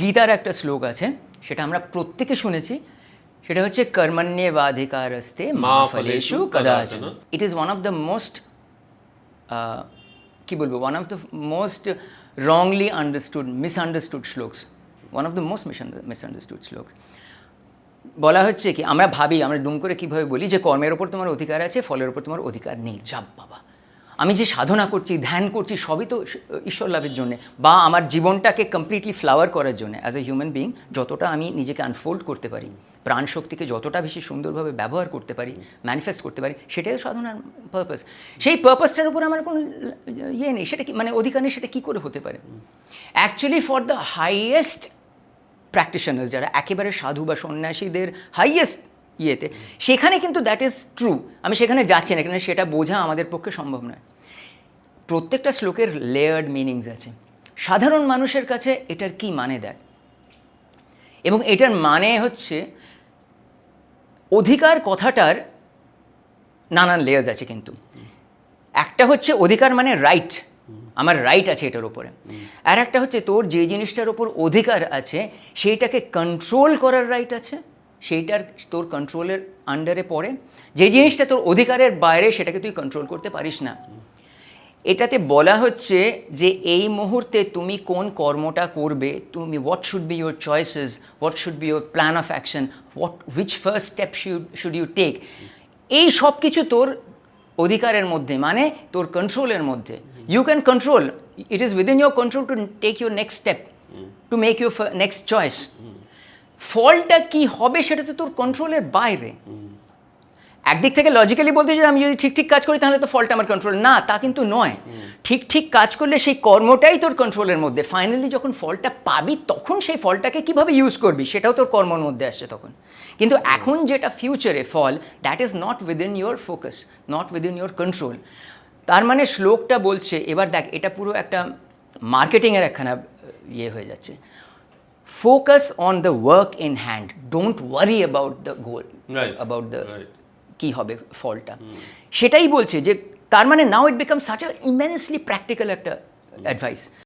গীতার একটা শ্লোক আছে সেটা আমরা প্রত্যেকে শুনেছি। সেটা হচ্ছে কর্মণ্যেবাধিকারস্তে মা ফলেষু কদাচন। It is one of the most কি বলব one of the most wrongly understood misunderstood shlokas. One of the most misunderstood shlokas. বলা হচ্ছে কি আমরা ভাবি আমরা দুম করে কীভাবে বলি যে কর্মের ওপর তোমার অধিকার আছে ফলের ওপর তোমার অধিকার নেই। যাব বাবা। আমি যে সাধনা করছি, ধ্যান করছি, সবই তো ঈশ্বর লাভের জন্যে বা আমার জীবনটাকে কমপ্লিটলি ফ্লাওয়ার করার জন্য। অ্যাজ এ হিউম্যান বিং যতটা আমি নিজেকে আনফোল্ড করতে পারি প্রাণ শক্তিকে যতটা বেশি সুন্দরভাবে ব্যবহার করতে পারি ম্যানিফেস্ট করতে পারি, সেটাই সাধনার পারপাস সেই পারপাসটার উপর আমার কোনো ইয়ে নেই, সেটা কি মানে অধিকার নেই, সেটা কী করে হতে পারে? Actually for the highest practitioners যারা একেবারে সাধু বা সন্ন্যাসীদের হাইয়েস্ট ইয়েতে। সেখানে কিন্তু দ্যাট ইজ ট্রু আমি সেখানে যাচ্ছি না, এখানে সেটা বোঝা আমাদের পক্ষে সম্ভব নয়। প্রত্যেকটা শ্লোকের লেয়ার্ড মিনিংস আছে। সাধারণ মানুষের কাছে এটার কি মানে দেয়? এবং এটার মানে হচ্ছে অধিকার কথাটার নানান লেয়ার্স আছে কিন্তু। একটা হচ্ছে অধিকার মানে রাইট আমার রাইট আছে এটার উপরে। আর একটা হচ্ছে তোর যে জিনিসটার ওপর অধিকার আছে, সেইটাকে কন্ট্রোল করার রাইট আছে। সেইটার তোর কন্ট্রোলের আন্ডারে পড়ে। যে জিনিসটা তোর অধিকারের বাইরে, সেটাকে তুই কন্ট্রোল করতে পারিস না। এটাতে বলা হচ্ছে যে, এই মুহূর্তে তুমি কোন কর্মটা করবে, তুমি what should be your choices what should be your plan of action what which first step should should you take এই সব কিছু তোর অধিকারের মধ্যে মানে তোর কন্ট্রোলের মধ্যে। You can control it is within your control to take your next step to make your next choice ফলটা কি হবে সেটা তো তোর কন্ট্রোলের বাইরে। একদিক থেকে লজিক্যালি বলতে যদি আমি যদি ঠিক ঠিক কাজ করি, তাহলে তো ফলটা আমার কন্ট্রোল না, তা কিন্তু নয়। ঠিক ঠিক কাজ করলে সেই কর্মটাই তোর কন্ট্রোলের মধ্যে। ফাইনালি যখন ফলটা পাবি, তখন সেই ফলটাকে কীভাবে ইউজ করবি, সেটাও তোর কর্মর মধ্যে আসছে তখন। কিন্তু এখন যেটা ফিউচারে ফল that is not within your focus not within your control তার মানে শ্লোকটা বলছে, এবার দেখ, এটা পুরো একটা মার্কেটিংয়ের একখানা ইয়ে হয়ে যাচ্ছে। Focus on the work in hand don't worry about the goal Right, about the. কি হবে ফলটা সেটাই বলছে যে তার মানে now it become such a immensely practical একটা অ্যাডভাইস